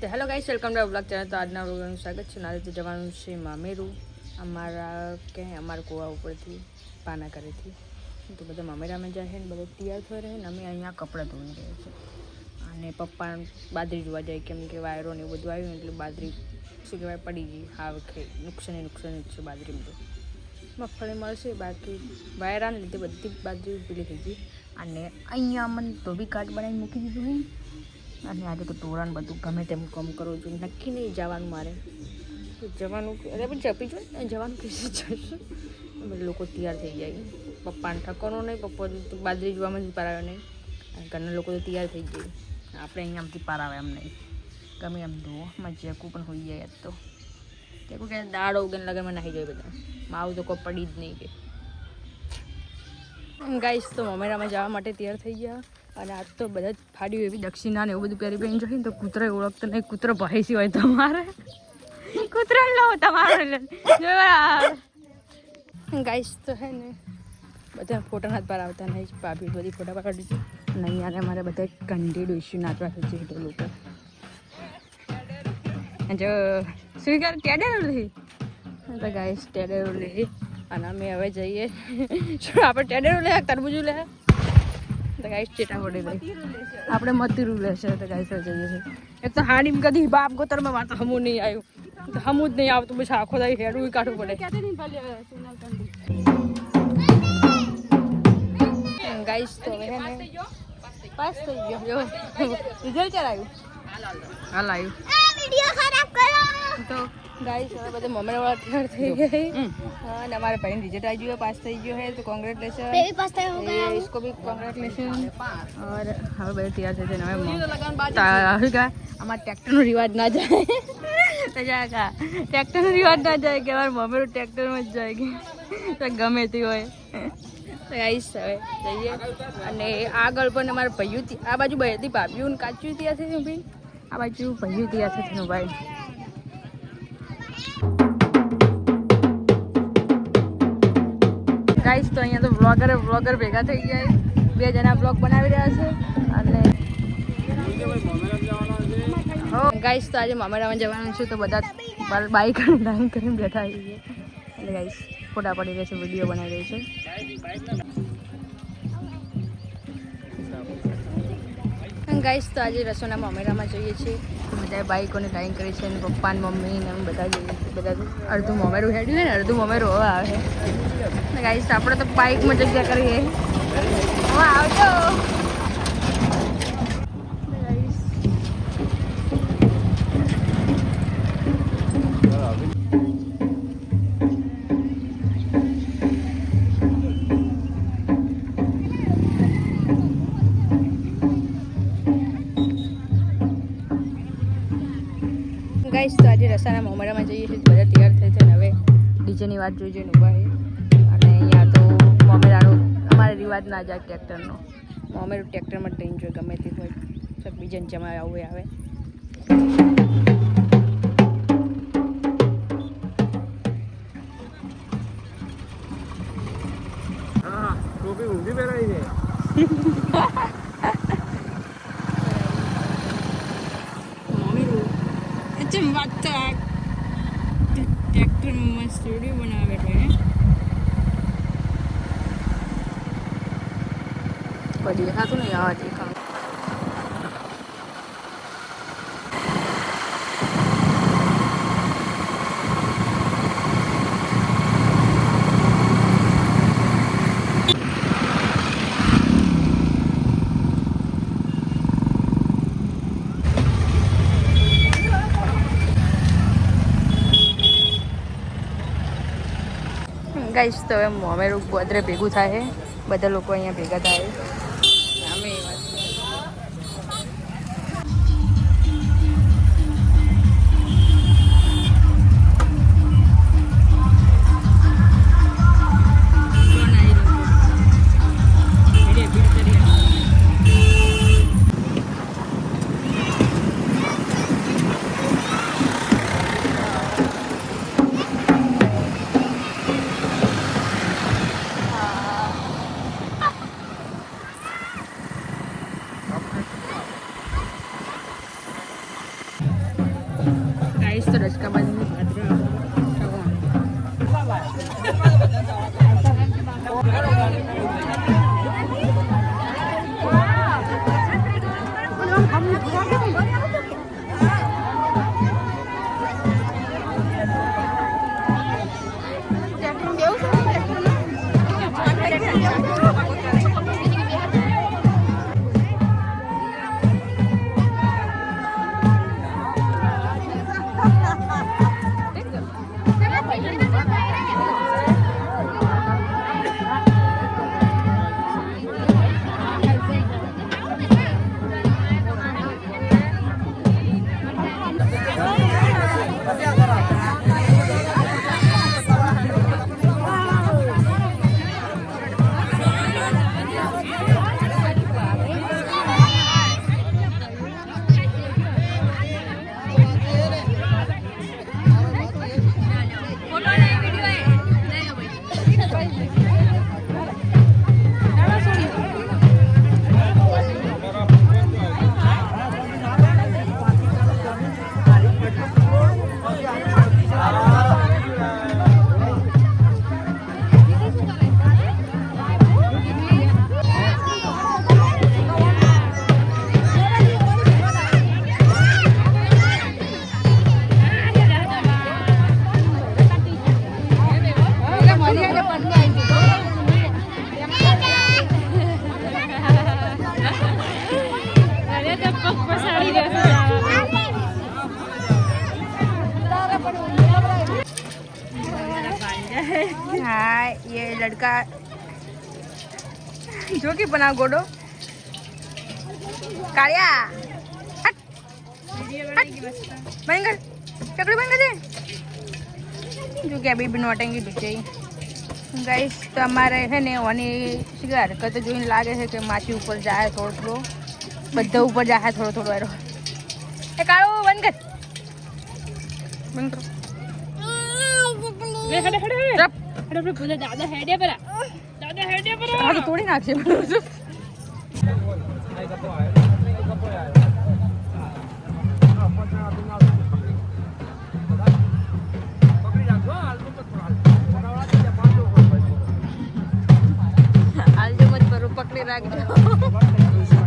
તો hello guys, welcome to blog channel. તો આજના વ્લોગનું સ્વાગત છે. નારે જવાનું છે મામેરું. અમારા કે અમારા કુવા ઉપરથી પાના કરેથી તો બધા મામેરામાં જાય છે ને, બધા તૈયાર થઈ રહે ને, અમે અહીંયા કપડાં ધોઈ રહ્યા છે. અને પપ્પા બાજરી જોવા જાય, કેમ કે વાયરો ને એવું બધું આવ્યું એટલે બાજરી, શું કહેવાય, પડી ગઈ. હા, વખતે નુકસાને નુકસાન જ છે બાજરીમાં તો. મગફળી મળશે, બાકી વાયરાને લીધે બધી બાજરી પીલી થઈ ગઈ. અને અહીંયા મને ધોબી કાર્ડ બનાવીને મૂકી દીધું છે અને આજે તો તોરણ બધું ગમે તેમ કામ કરવું જોઈએ નક્કી નહીં જવાનું મારે. જવાનું અરે પણ જપી જો ને જવાનું કીધું જશું? લોકો તૈયાર થઈ જાય પપ્પાને ઠકવાનો નહીં, પપ્પા તો બાજરી જોવામાં જ પારાવે નહીં. ઘરના લોકો તો તૈયાર થઈ જાય આપણે અહીંયા આમથી પારાવે એમ નહીં. ગમે એમ ધોવો. મારે જેકું પણ હોઈ જાય તો. જેકું કે દાડો ઉગન લગનમાં નાહી જાય બધા. માવું તો કોઈ પડી જ નહીં કે. ગાઈશ તો મમેરામાં જવા માટે તૈયાર થઈ ગયા. અને આજ તો બધા જ ફાડ્યું એવી દક્ષિણા ને એવું બધું પહેરી પહેરીને જોઈએ તો કૂતરો ઓળખતો નહીં. કૂતરો ભાઈ હોય તમારે. કૂતરો લો તમારે ગાઈસ તો હે ને, બધા ફોટા હાથ પર આવતા નહીં. ભાભી બધી ફોટા પાડી છે અને અહીંયા મારે બધા કંડી ડોસ્યું નાચવા છે જે લોકો જો સ્વીકાર કર ટેડર લીધી તો ગાઈસ ટેડર લીધી અને અમે હવે જઈએ. આપણે ટેડર લે તરબૂજું લે તો ગાઈસ ચેટા વડે લઈ આપણે મતીરું લેશે તો ગાઈસ જઈએ છીએ. એક તો હાડી કદી બાપ ગોતરમાં વાત હમું નહીં આવ્યું. તો હમું જ નહીં આવતું પછી આખો દાઈ હેડું કાઢવું પડે. ગાઈસ તો હવે ને પાસ થઈ ગયો. રિઝલ્ટ ચાલ આવ્યું? હાલ આવ્યું. તો ગાઈસ હવે બધા મમ્મી વાળા તૈયાર થઈ ગઈ હા, અને અમારા ભાઈ રિઝલ્ટ આવી ગયો પાસ થઈ ગયો है तो कांग्रेचुलेशन बेबी पास्ता हो गया ये इसको भी कांग्रेचुलेशन और હવે બધા તૈયાર થઈ જઈને હવે શું કહે અમારા ટ્રેક્ટરનો રિવાજ ના જાય તો જા કા ટ્રેક્ટરનો રિવાજ ના જાય કે અમારા મમ્મીનું ટ્રેક્ટરમાં જ જાય કે તો ગમે તે હોય તો આવીશ હવે જઈએ અને આગળ પણ અમારા ભાઈઓ થી- આ બાજુ બધી ભાભીઓ ને કાચું ત્યાં છે ભાઈ આ બાજુ ભાઈઓ ત્યાં છે તેનું ભાઈ ગાઈસ તો અહીંયા તો વ્લોગર વ્લોગર ભેગા થઈ ગયા બે જણા બ્લોગ બનાવી રહ્યા છે. અને ગાઈસ તો આજે મામેરામાં જવાનું છે, તો બધા બાઈક લાઈન કરીને બેઠા છીએ એટલે ગાઈસ ફોટા પડી રહ્યા છે વીડિયો બનાવી રહ્યો છે. ગાઈસ તો આજે રસોના મમેરામાં જોઈએ છીએ. બધા બાઈકોને ડાઈન કરી છે અને પપ્પા ને મમ્મી ને બધા જઈએ છીએ બધા અડધું મમેરું હેડ્યું ને, અડધું મોમેરું હવે આવે. ગાઈસ આપણે તો બાઈકમાં જગ્યા કરીએ. હવે આવજો. ગાઈસ તો આજે રસાના મોમરામાં જઈએ છીએ. બધા તૈયાર થઈ છે હવે ડીજેની વાત જોઈ જોઈને ઊભા અને અહીંયા તો મોમેરાનો, અમારે રિવાજ ના જાય ટ્રેક્ટરનો મોમેરું ટ્રેક્ટરમાં ટ્રેન જોઈએ ગમે તે હોય. બીજાને જમા આવું આવે. ટ્રેક્ટરમાં મસ્ત વીડિયો બનાવેલો હે કોઈ દેખાતું નહીં આવા દેખાતું ગાઈશ તો એમ અમેરું બધરે ભેગું થાય બધા લોકો અહીંયા ભેગા થાય. हाँ ये लड़का जो कि बना गोडो कालिया हट हट बंद कर चकड़ी बंद कर दे जो कि अभी भी नोटेंगी पीछे ही गाइस તો અમારે છે ને ઓની શિકાર કરતા જોઈને લાગે છે કે માછી ઉપર જાય થોડો થોડો બધા ઉપર જાય થોડો થોડો એરો એ કાળો બંધ કર બંધ કરો ચપ દાદા હેડે પરા. દાદા હેડે પરા. તોડી નાખશે પકડી રાખજો.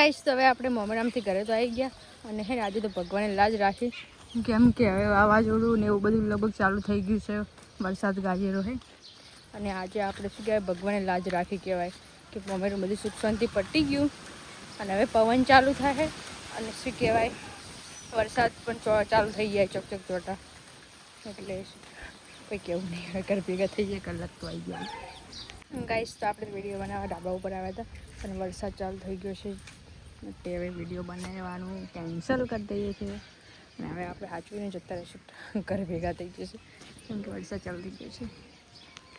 ગાઈશ તો હવે આપણે મોમેરામથી ઘરે તો આવી ગયા અને હે આજે તો ભગવાને લાજ રાખી. કેમ કે હવે વાવાઝોડું ને એવું બધું લગભગ ચાલુ થઈ ગયું છે. વરસાદ ગાજેરો હે. અને આજે આપણે શું કહેવાય, ભગવાને લાજ રાખી કહેવાય કે મોમેરું બધું સુખ શાંતિ પટી ગયું. અને હવે પવન ચાલુ થાય અને શું કહેવાય, વરસાદ પણ ચાલુ થઈ જાય ચોકચોક ચોટા. એટલે કોઈ કેવું નહીં ઘર ભેગા થઈ જાય, કલાક તો આવી ગયા. ગાઈશ તો આપણે વીડિયો બનાવવા ડાબા ઉપર આવ્યા હતા અને વરસાદ ચાલુ થઈ ગયો છે. એટલે હવે વીડિયો બનાવવાનું કેન્સલ કરી દઈએ છીએ. અને હવે આપણે સાચવીને જતા રહીશું ઘર ભેગા થઈ જશે કેમ કે વરસાદ ચાલુ થઈ ગયો છે.